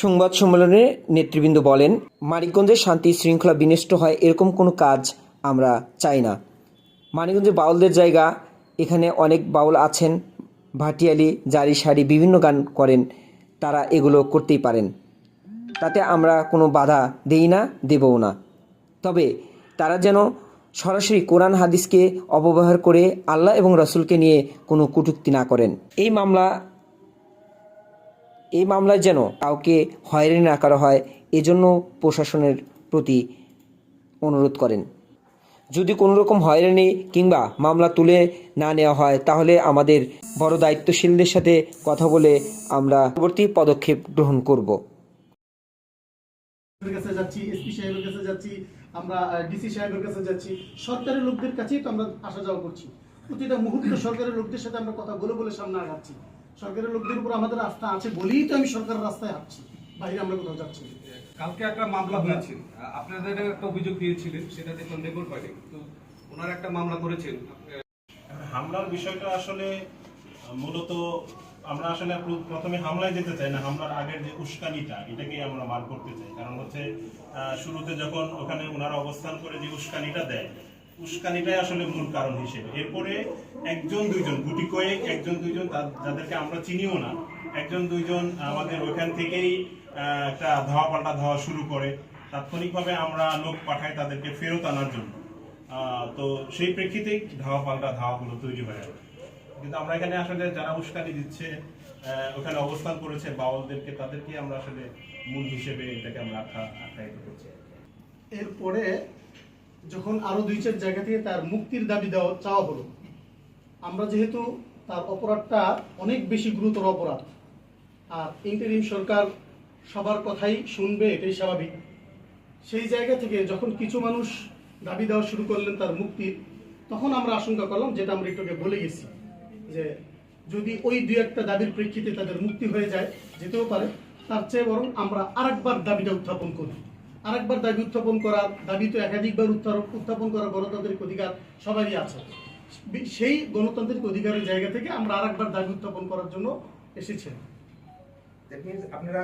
সংবাদ সম্মেলনে নেতৃবৃন্দ বলেন মানিকগঞ্জের শান্তি শৃঙ্খলা বিনষ্ট হয় এরকম কোনো কাজ আমরা চাই না। মানিকগঞ্জে বাউলদের জায়গা, এখানে অনেক বাউল আছেন, ভাটিয়ালি, জারি সারি বিভিন্ন গান করেন, তারা এগুলো করতেই পারেন। তাতে আমরা কোনো বাধা দেই না, দেবও না। তবে তারা যেন সরাসরি কোরআন হাদিসকে অপব্যবহার করে আল্লাহ এবং রসুলকে নিয়ে কোনো কটূক্তি না করেন। এই মামলা এই মামলায় যেন কাউকে হয়রানি না করা হয়, এজন্য প্রশাসনের প্রতি অনুরোধ করেন। যদি কোনো রকম হয়রানি কিংবা মামলা তুলে না নেওয়া হয়, তাহলে আমাদের বড় দায়িত্বশীলদের সাথে কথা বলে আমরা পরবর্তী পদক্ষেপ গ্রহণ করব। আমরা ডিসি সাহেবের কাছে যাচ্ছি। সরকারি লোকদের কাছেই আমরা আসা যাওয়া করছি। প্রতিটা মুহূর্তে সরকারি লোকদের সাথে আমরা কথা বলে বলে সামনে আগাচ্ছি। সরকারি লোকদের উপর আমাদের আস্থা আছে বলেই তো আমি সরকারের রাস্তায় হাঁটছি। বাইরে আমরা কোথাও যাচ্ছি কালকে একটা মামলা হয়েছিল। আপনাদের একটা অভিযোগ দিয়েছিলেন সেটা দেখলাম রেকর্ড হয়নি তো ওনার একটা মামলা করেছেন। হামলার বিষয়টা আসলে মূলত আমরা আসলে প্রথমে হামলায় যেতে চাই না হামলার আগের যে উস্কানিটা এটাকেই আমরা বার করতে চাই। কারণ হচ্ছে আহ, শুরুতে যখন ওখানে ওনারা অবস্থান করে যে উস্কানিটা দেয় উস্কানিটাই আসলে মূল কারণ হিসেবে। এরপরে একজন, দুইজন, গুটি কয়েক, একজন, দুইজন যাদেরকে আমরা চিনিও না। একজন, দুইজন আমাদের ওইখান থেকেই একটা ধাওয়া পাল্টা ধাওয়া শুরু করে। তাৎক্ষণিকভাবে আমরা লোক পাঠাই তাদেরকে ফেরত আনার জন্য। তো সেই প্রেক্ষিতেই ধাওয়া পাল্টা ধাওয়াগুলো তৈরি হয়ে গেল। কিন্তু আমরা এখানে আসলে যারা উস্কানি দিচ্ছে ওখানে অবস্থান করেছে বাউলদেরকে তাদেরকে আমরা আসলে মূল হিসেবে এটাকে আমরা আখ্যা আখ্যায়িত করছি। এরপরে যখন আরও দুই চার জায়গা থেকে তার মুক্তির দাবি দেওয়া চাওয়া হলো, আমরা যেহেতু তার অপরাধটা অনেক বেশি গুরুতর অপরাধ, আর ইন্টারিম সরকার সবার কথাই শুনবে, এটাই স্বাভাবিক। সেই জায়গা থেকে যখন কিছু মানুষ দাবি দেওয়া শুরু করলেন তার মুক্তির তখন আমরা আশঙ্কা করলাম, যেটা আমরা একটু আগে বলে গেছি, যে যদি ওই দুই একটা দাবির প্রেক্ষিতে তাদের মুক্তি হয়ে যায়, যেতেও পারে, তার চেয়ে বরং আমরা আরেকবার দাবিটা উত্থাপন করি। আরেকবার দাবি উত্থাপন করার দাবি তো একাধিকবার উত্থাপন করা গণতান্ত্রিক অধিকার সবারই আছে। সেই গণতান্ত্রিক অধিকারের জায়গা থেকে আমরা আরেকবার দাবি উত্থাপন করার জন্য এসেছি। আপনারা